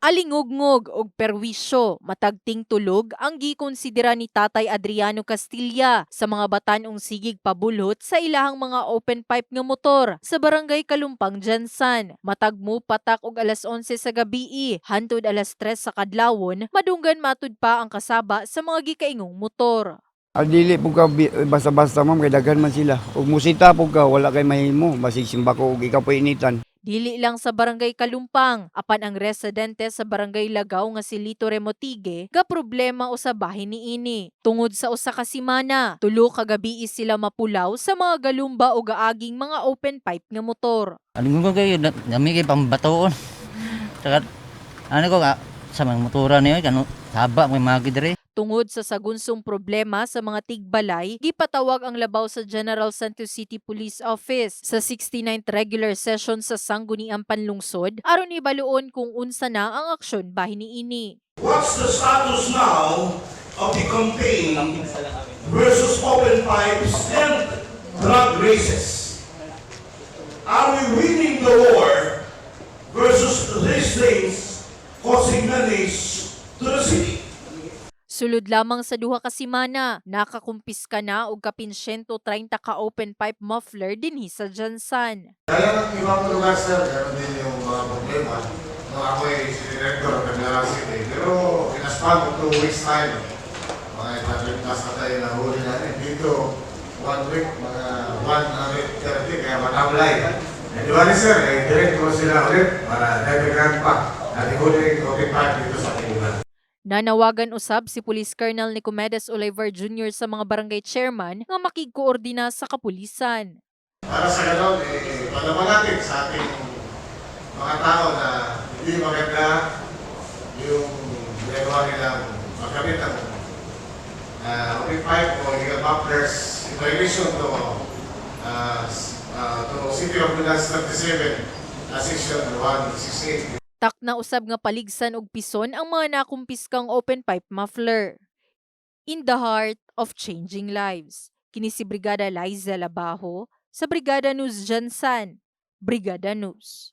Alingugngog og perwisyo matagting tulog ang gikonsidera ni Tatay Adriano Castilla sa mga batanong sigig pabulhot sa ilahang mga open pipe nga motor sa barangay Kalumpang Jansan. Matagmo patak og alas 11 sa gabii hantud alas 3 sa kadlawon madunggan matud pa ang kasaba sa mga gikaingong motor. Ah, dili po ka basta-basta ma'am, kay daghan man sila. Ug musita po ka, wala kay mahimo. Basig simba ko ug ikaw po initan. Dili lang sa barangay Kalumpang, apan ang residente sa barangay Lagaw nga si Lito Remotige, ga problema usa bahin ni ini. Tungod sa usa ka semana, tulo ka gabi sila mapulaw sa mga galumba o gaaging mga open pipe nga motor. Ano ko kayo, na- nami kayo pambatoon. Saka, ano ko ka, sa mga motora niyo, kano, haba, may magi dire. Tungod sa sagunsong problema sa mga tigbalay, gipatawag ang labaw sa General Santos City Police Office sa 69th regular session sa Sangguniang Panlungsod aron ibaluon kung unsa na ang aksyon bahin ni ini. What's the status now of the campaign versus open pipes and drug races? Are we winning the war versus these things causing menace to the city? Sulod lamang sa duha ka semana, nakakumpiska na og kapin 130 ka open pipe muffler dinhi sa Jansan. Kaya ng ibang lugar sir, gano'n din yung mga problema. Nung ako ay si Director ng Candela City. Pero in a span of two weeks time, mga itatagtas na tayo na huli natin. Dito, one week, mga 130, kaya matamlay. Eh, di ba ni sir, eh, direct ko sila ulit para dagdagan pa. At huli open pipe dito sa. Nanawagan usab si Police Colonel Nicomedes Oliver Jr. sa mga barangay chairman nga makigkoordina sa kapulisan. Para sa gano'n, eh, palaman natin sa ating mga tao na hindi maganda yung ginagawa nilang magkabit ng uh, pipe o yung mufflers in violation to, uh, uh, to City Ordinance 37, uh, Section 168. Tak na usab nga paligsan og pison ang mga nakumpiskang open pipe muffler. In the heart of changing lives. Kini si Brigada Liza Labajo sa Brigada News Jansan. Brigada News.